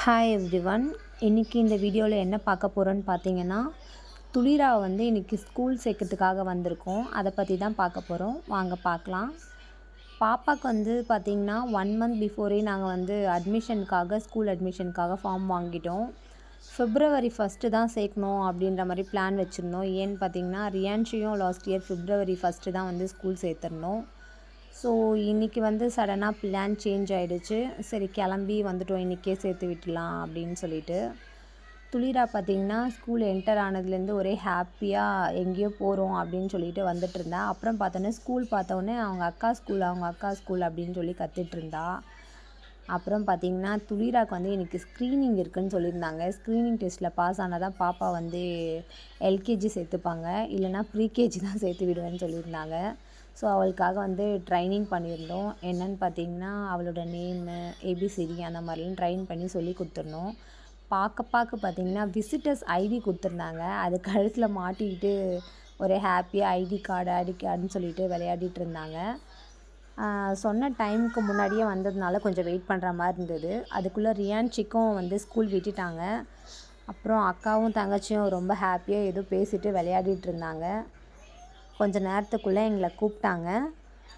Hi every one இன்றைக்கி இந்த வீடியோவில் என்ன பார்க்க போகிறோன்னு பார்த்தீங்கன்னா துளிரா வந்து இன்றைக்கி ஸ்கூல் சேர்க்கறதுக்காக வந்திருக்கோம். அதை பற்றி தான் பார்க்க போகிறோம் வாங்க பார்க்கலாம். பாப்பாவுக்கு வந்து பார்த்திங்கன்னா ஒன் மந்த் பிஃபோரே நாங்கள் வந்து அட்மிஷனுக்காக ஸ்கூல் அட்மிஷனுக்காக ஃபார்ம் வாங்கிட்டோம். ஃபிப்ரவரி ஃபஸ்ட்டு தான் சேர்க்கணும் அப்படின்ற மாதிரி பிளான் வச்சுருந்தோம். ஏன்னு பார்த்தீங்கன்னா ரியான்ஷியும் லாஸ்ட் இயர் ஃபிப்ரவரி ஃபஸ்ட்டு தான் வந்து ஸ்கூல் சேர்த்துருந்தோம் ஸோ இன்றைக்கி வந்து சடனாக பிளான் சேஞ்ச் ஆகிடுச்சு சரி கிளம்பி வந்துட்டோம். இன்றைக்கே சேர்த்து விட்டுலாம் அப்படின்னு சொல்லிட்டு. துளிரா பார்த்திங்கன்னா ஸ்கூல் என்டர் ஆனதுலேருந்து ஒரே ஹாப்பியாக எங்கேயோ போகிறோம் அப்படின்னு சொல்லிட்டு வந்துட்டு இருந்தா. அப்புறம் பார்த்தோன்னே ஸ்கூல் பார்த்தோன்னே அவங்க அக்கா ஸ்கூல் அவங்க அக்கா ஸ்கூல் அப்படின்னு சொல்லி கற்றுட்டு இருந்தா. அப்புறம் பார்த்திங்கன்னா துளிராக்கு வந்து எனக்கு ஸ்க்ரீனிங் இருக்குதுன்னு சொல்லியிருந்தாங்க. ஸ்க்ரீனிங் டெஸ்ட்டில் பாஸ் ஆனால் தான் பாப்பா வந்து எல்கேஜி சேர்த்துப்பாங்க. இல்லைனா ப்ரீகேஜி தான் சேர்த்து விடுவேன்னு சொல்லியிருந்தாங்க. ஸோ அவளுக்காக வந்து ட்ரைனிங் பண்ணியிருந்தோம். என்னென்னு பார்த்தீங்கன்னா அவளோட நேமு ஏபிசிடி அந்த மாதிரிலாம் ட்ரைன் பண்ணி சொல்லி கொடுத்துருந்தோம் பார்க்க பார்க்க பார்த்தீங்கன்னா விசிட்டர்ஸ் ஐடி கொடுத்துருந்தாங்க. அது கழுத்தில் மாட்டிக்கிட்டு ஒரே ஹாப்பியாக ஐடி கார்டு ஐடி கார்டுன்னு சொல்லிட்டு விளையாடிட்டு இருந்தாங்க. சொன்ன டைமுக்கு முன்னாடியே வந்ததுனால கொஞ்சம் வெயிட் பண்ணுற மாதிரி இருந்தது. அதுக்குள்ளே ரியான்ஷிக்கும் வந்து ஸ்கூல் விட்டுட்டாங்க. அப்புறம் அக்காவும் தங்கச்சியும் ரொம்ப ஹாப்பியாக ஏதோ பேசிட்டு விளையாடிட்டு இருந்தாங்க. கொஞ்சம் நேரத்துக்குள்ளே எங்களை கூப்பிட்டாங்க.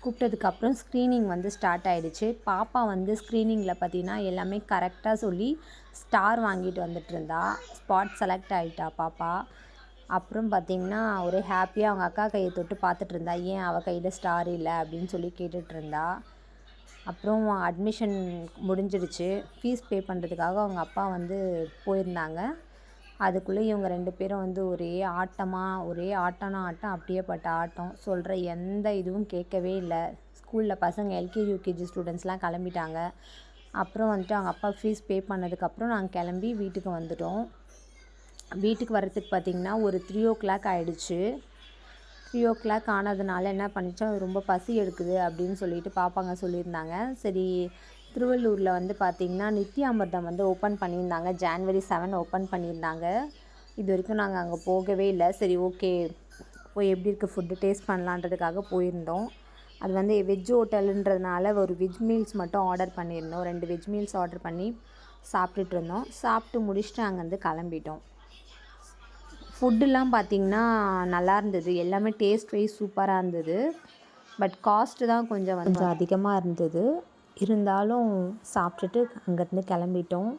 கூப்பிட்டதுக்கப்புறம் ஸ்க்ரீனிங் வந்து ஸ்டார்ட் ஆகிடுச்சு பாப்பா வந்து ஸ்க்ரீனிங்கில் பார்த்தீங்கன்னா எல்லாமே கரெக்டாக சொல்லி ஸ்டார் வாங்கிட்டு வந்துட்டு இருந்தா. ஸ்பாட் செலக்ட் ஆகிட்டா பாப்பா. அப்புறம் பார்த்திங்கன்னா ஒரே ஹாப்பியாக அவங்க அக்கா கையை தொட்டு பார்த்துட்டு இருந்தா. ஏன் அவள் கையில் ஸ்டார் இல்லை அப்படின்னு சொல்லி கேட்டுட்டு இருந்தா. அப்புறம் அட்மிஷன் முடிஞ்சிடுச்சு. ஃபீஸ் பே பண்ணுறதுக்காக அவங்க அப்பா வந்து போயிருந்தாங்க. அதுக்குள்ளே இவங்க ரெண்டு பேரும் வந்து ஒரே ஆட்டமாக ஒரே ஆட்டம்னா ஆட்டம் அப்படியே பட்ட ஆட்டம். சொல்கிற எந்த இதுவும் கேட்கவே இல்லை. ஸ்கூலில் பசங்க எல்கேஜி யூகேஜி ஸ்டூடெண்ட்ஸ்லாம் கிளம்பிட்டாங்க. அப்புறம் வந்துட்டு அவங்க அப்பா ஃபீஸ் பே பண்ணதுக்கப்புறம் நாங்கள் கிளம்பி வீட்டுக்கு வந்துட்டோம். வீட்டுக்கு வர்றதுக்கு பார்த்திங்கன்னா ஒரு த்ரீ ஓ கிளாக் ஆகிடுச்சு த்ரீ ஓ கிளாக் ஆனதுனால என்ன பண்ணிச்சோம் ரொம்ப பசி எடுக்குது அப்படின்னு சொல்லிட்டு பாப்பாங்க சொல்லியிருந்தாங்க. சரி திருவள்ளூரில் வந்து பார்த்திங்கன்னா நித்யாமிர்தம் வந்து ஓப்பன் பண்ணியிருந்தாங்க. ஜான்வரி செவன் ஓப்பன் பண்ணியிருந்தாங்க. இது வரைக்கும் நாங்கள் அங்கே போகவே இல்லை. சரி ஓகே போய் எப்படி இருக்குது ஃபுட்டு டேஸ்ட் பண்ணலான்றதுக்காக போயிருந்தோம். அது வந்து வெஜ் ஹோட்டலுன்றதுனால ஒரு வெஜ் மீல்ஸ் மட்டும் ஆர்டர் பண்ணியிருந்தோம். ரெண்டு வெஜ் மீல்ஸ் ஆர்டர் பண்ணி சாப்பிட்டுட்டு இருந்தோம். சாப்பிட்டு முடிச்சுட்டு அங்கேருந்து கிளம்பிட்டோம். ஃபுட்டுலாம் பார்த்திங்கன்னா நல்லா இருந்தது. எல்லாமே டேஸ்ட் வைஸ் சூப்பராக இருந்தது. பட் காஸ்ட்டு தான் கொஞ்சம் வந்து அதிகமாக இருந்தது. இருந்தாலும் சாப்பிட்டுட்டு அங்கேருந்து கிளம்பிட்டோம்.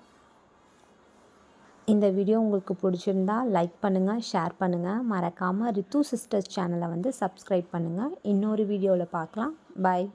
இந்த வீடியோ உங்களுக்கு பிடிச்சிருந்தா லைக் பண்ணுங்கள் ஷேர் பண்ணுங்கள் மறக்காமல் ரித்து சிஸ்டர்ஸ் சேனலை வந்து சப்ஸ்கிரைப் பண்ணுங்கள் இன்னொரு வீடியோவில் பார்க்கலாம். பாய்